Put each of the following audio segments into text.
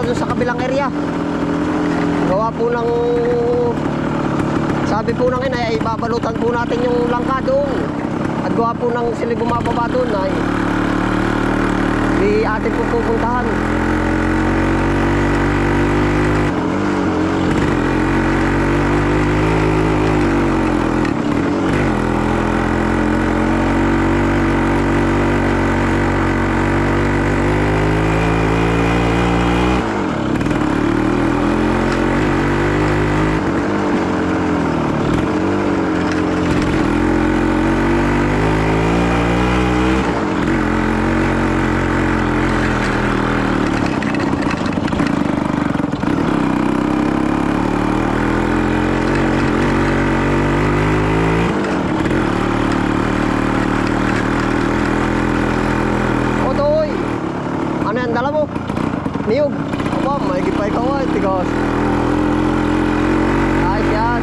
papunta sa kabilang area. Gawa po ng sabi po ng ina ay babalutan po natin yung langka doon. At gawa po ng sila bumababa doon ay di atin po pupuntahan. Otoy! Ano yan, dala mo? Niyog. Aba, may gipay ka wa, tigas. Ayos yan.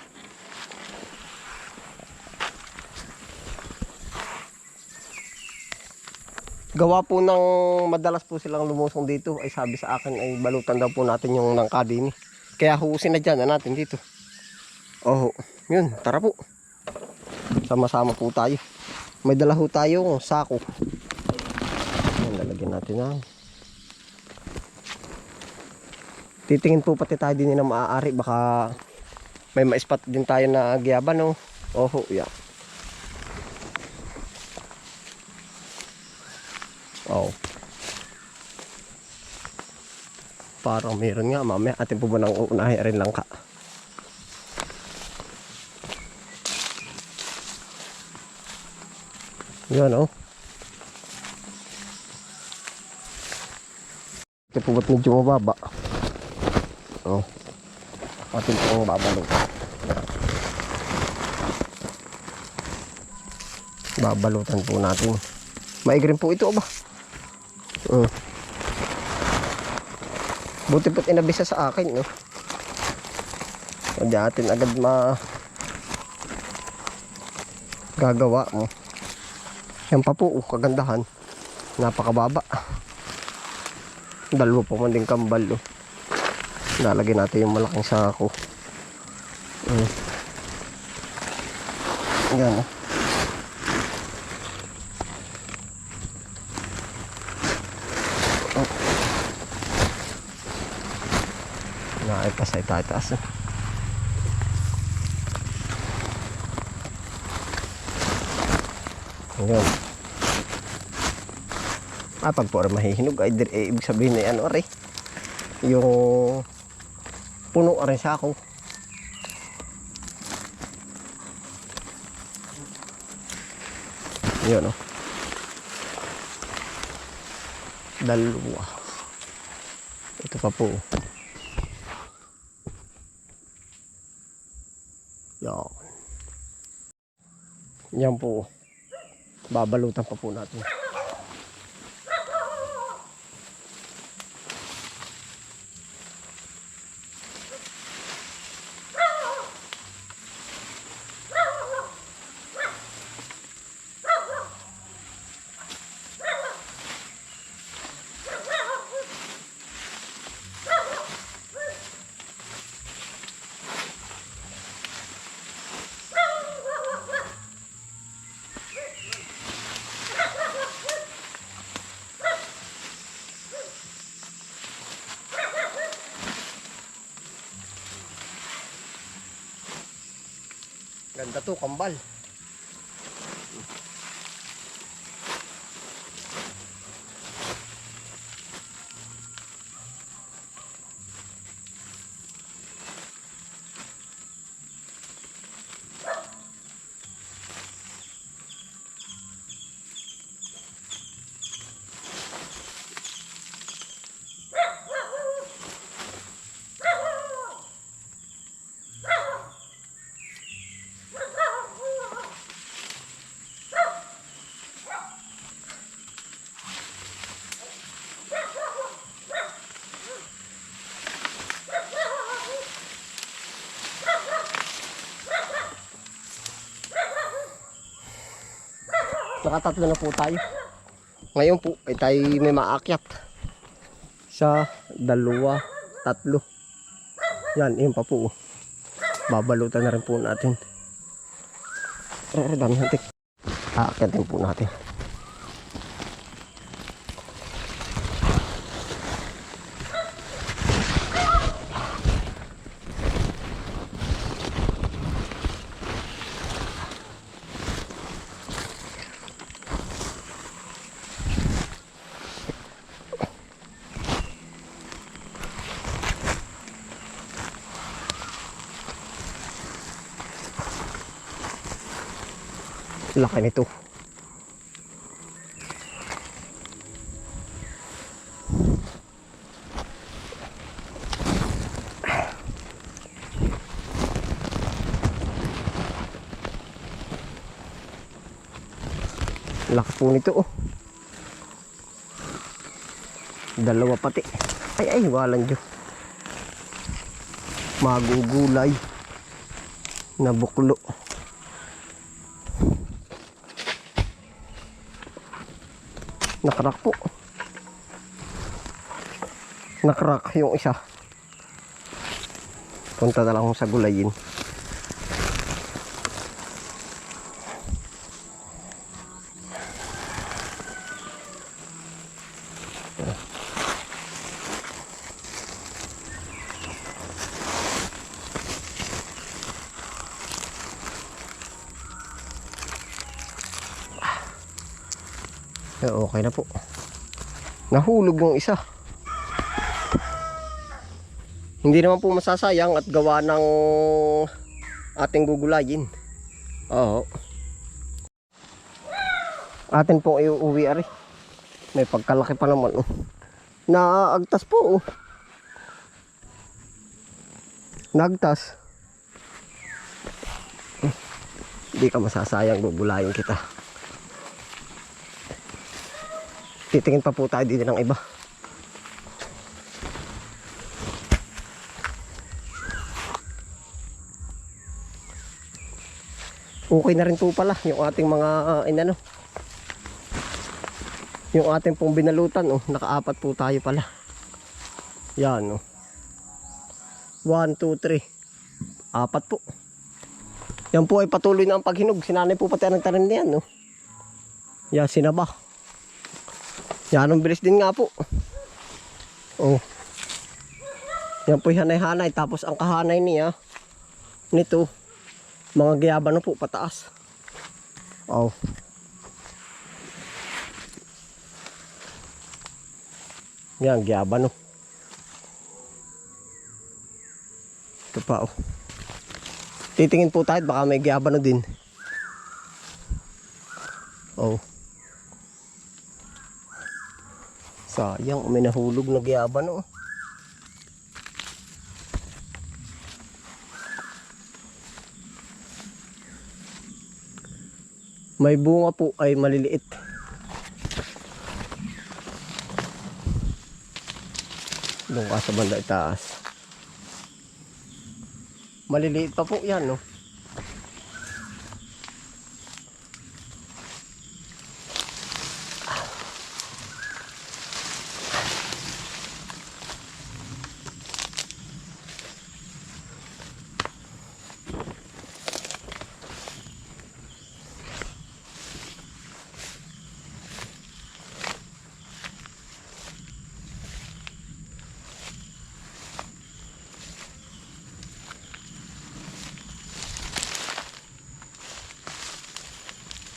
Gawa po ng madalas po silang lumusong dito ay sabi sa akin ay balutan daw po natin yung nangka din. Kaya huusin na dyan na natin dito. Oh, yun, tara po. Sama-sama po tayo. May dala ho tayo sako. Yan, lalagyan natin na. Titingin po pati tayo din na maaari. Baka may ma-spot din tayo na gyaban, no? Oho, yan. Oh. Parang meron nga mamaya atin po ba nang uunahin rin lang ka. Yan oh. Ito po ba't medyo mababa? Oh. Atin po ang babalo. Babalutan po natin. Maigrim po ito ba? Uh. Buti po't inabisa sa akin, no? Hindi atin agad ma gagawa mo. Yan pa po, oh, kagandahan. Napakababa. Dalawa pa man din kambal, oh. Lalagyan natin yung malaking sako. Mm. Yan, oh. Nakipasay tayo taas. eh. Ayan. Ah, pag po mahihinog, ay dir- eh, ibig sabihin na ano rin. Yung puno rin sa ako. Yun, oh. Dalawa. Ito pa po. Yan. Yan po. Babalutan pa po natin. Ganda to, kambal. Nakatatlo na po tayo. Ngayon po ay tayo may maakyat. Sa dalawa, tatlo. Yan, yun pa po. Babalutan na rin po natin. Eh, dami hantik. Aakyatin po natin. Laki nito. Laki po nito oh. Dalawa pati. Ay ay, walang Diyo. Magugulay. Na buklo. Nakrak po. Nakrak yung isa. Punta na lang sa gulayin. Eh, okay na po. Nahulog yung isa. Hindi naman po masasayang at gawa ng ating gugulayin. Oo. Atin pong iuwi ari. May pagkalaki pa naman. Oh. Naagtas po. Oh. Nagtas. Hindi ka masasayang gugulayin kita. Titingin pa po tayo dito ng iba. Okay na rin po pala yung ating mga uh, inano. Yung ating pong binalutan oh, nakaapat po tayo pala. Yan oh. 1 2 3. Apat po. Yan po ay patuloy na ang paghinog. Sinanay po pati ang tanim niyan oh. Yan sinaba. Yan ang bilis din nga po. Oh. Yan po hanay-hanay. Tapos ang kahanay niya, nito, mga giyaba na po pataas. Oh. Yan, giyaba no. Ito pa oh. Titingin po tayo baka may giyaba na din. Oh. Sayang, may nahulog na giyaba no. May bunga po ay maliliit. Doon sa banda itaas. Maliliit pa po yan, no?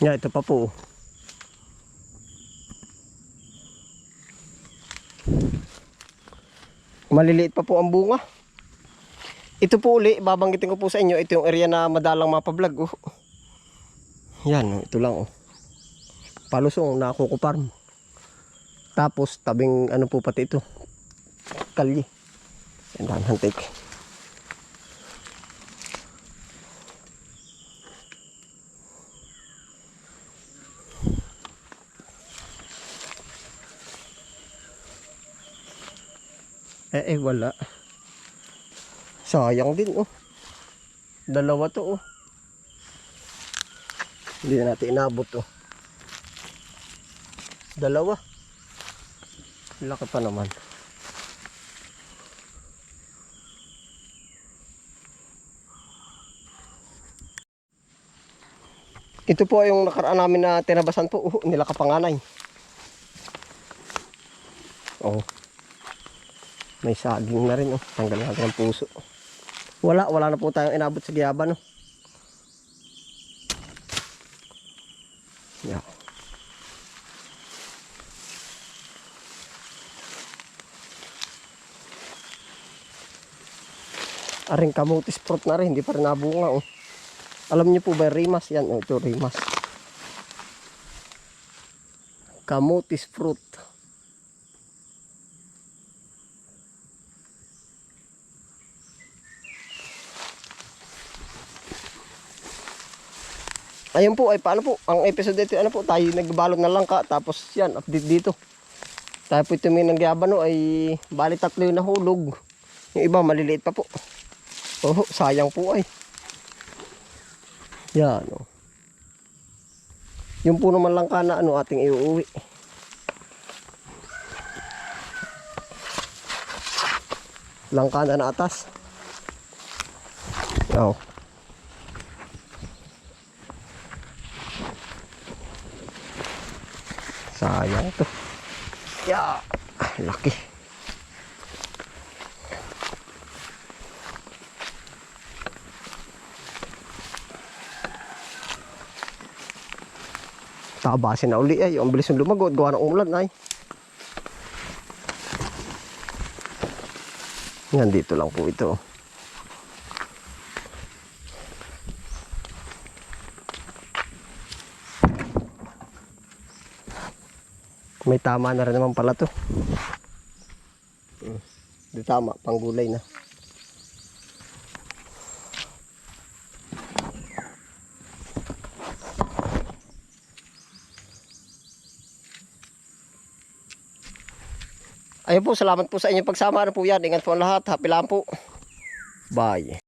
Yeah, ito pa po. Maliliit pa po ang bunga. Ito po uli, babanggitin ko po sa inyo, ito yung area na madalang mapablog. Oh. Yan, oh, ito lang. Oh. Palusong na Farm. Tapos, tabing ano po pati ito. Kalye. Yan, dahan hantik. Eh, eh, wala. Sayang din, oh. Dalawa to, oh. Hindi na natin inabot, oh. Dalawa. Laki pa naman. Ito po yung nakaraan namin na tinabasan po. Oh, nila kapanganay. Oh. May saging na rin, oh. Tanggal natin ang puso. Wala, wala na po tayong inabot sa giyaba, no. Yeah. Aring kamutis fruit na rin, hindi pa rin nabunga, oh. Alam niyo po ba, rimas yan, oh, ito rimas. Kamutis fruit. Ayun po, ay paano po, ang episode dito, ano po, tayo nagbalot na langka, tapos yan, update dito. Tayo po tumingin ng gabano ay bali tatlo yung nahulog. Yung iba maliliit pa po. Oh, sayang po ay. Yan oh. Yung po naman langka na ano ating iuuwi. Langka na na atas. Oh. Sayang to. Ya, laki. Tabasin na uli ay. Ang bilis ng lumagod. Gawa ng umulan ay. Yan dito lang po ito. May tama na rin naman pala to. Hmm. Di tama, panggulay na. Ayun po, salamat po sa inyong pagsama. Ano po yan? Ingat po lahat. Happy lang po. Bye.